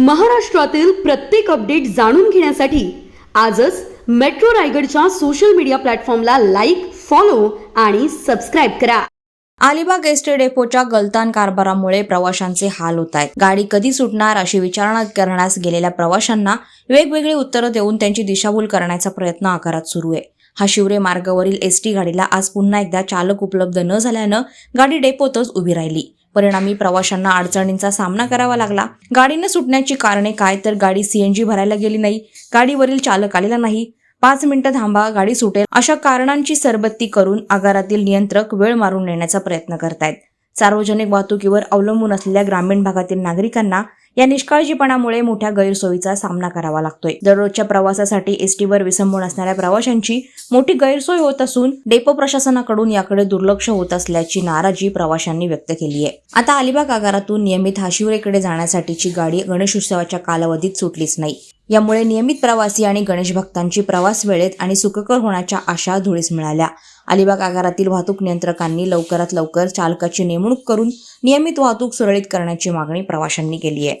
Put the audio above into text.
महाराष्ट्रातील प्रत्येक अपडेट जाणून घेण्यासाठी आजच मेट्रो रायगडच्या सोशल मीडिया प्लॅटफॉर्मला लाईक फॉलो आणि सबस्क्राईब करा. अलिबाग एसटी डेपोच्या गलतान कारभारामुळे प्रवाशांचे हाल होत आहेत. गाडी कधी सुटणार अशी विचारणा करण्यास गेलेल्या प्रवाशांना वेगवेगळी उत्तरं देऊन त्यांची दिशाभूल करण्याचा प्रयत्न आकारात सुरू आहे. हा शिवरे मार्गावरील एसटी गाडीला आज पुन्हा एकदा चालक उपलब्ध न झाल्यानं गाडी डेपोतच उभी राहिली. परिणामी प्रवाशांना अडचणींचा सामना करावा लागला. गाडीनं सुटण्याची कारणे काय? तर गाडी सीएनजी भरायला गेली नाही. गाडीवरील चालक आलेला नाही. पाच मिनिटं थांबा गाडी सुटेल. अशा कारणांची सरबत्ती करून आगारातील नियंत्रक वेळ मारून नेण्याचा प्रयत्न करतायत. सार्वजनिक वाहतुकीवर अवलंबून असलेल्या ग्रामीण भागातील नागरिकांना या निष्काळजीपणामुळे मोठ्या गैरसोयीचा सामना करावा लागतोय. दररोजच्या प्रवासासाठी एसटीवर विसंबून असणाऱ्या प्रवाशांची मोठी गैरसोय होत असून डेपो प्रशासनाकडून याकडे दुर्लक्ष होत असल्याची नाराजी प्रवाशांनी व्यक्त केली आहे आता अलिबाग आगारातून नियमित हाशिवरेकडे जाण्यासाठीची गाडी गणेश उत्सवाच्या कालावधीत सुटलीच नाही. यामुळे नियमित प्रवासी आणि गणेश भक्तांची प्रवास वेळेत आणि सुखकर होण्याच्या आशा धुळीस मिळाल्या. अलिबाग आगारातील वाहतूक नियंत्रकांनी लवकरात लवकर चालकाची नेमणूक करून नियमित वाहतूक सुरळीत करण्याची मागणी प्रवाशांनी केली आहे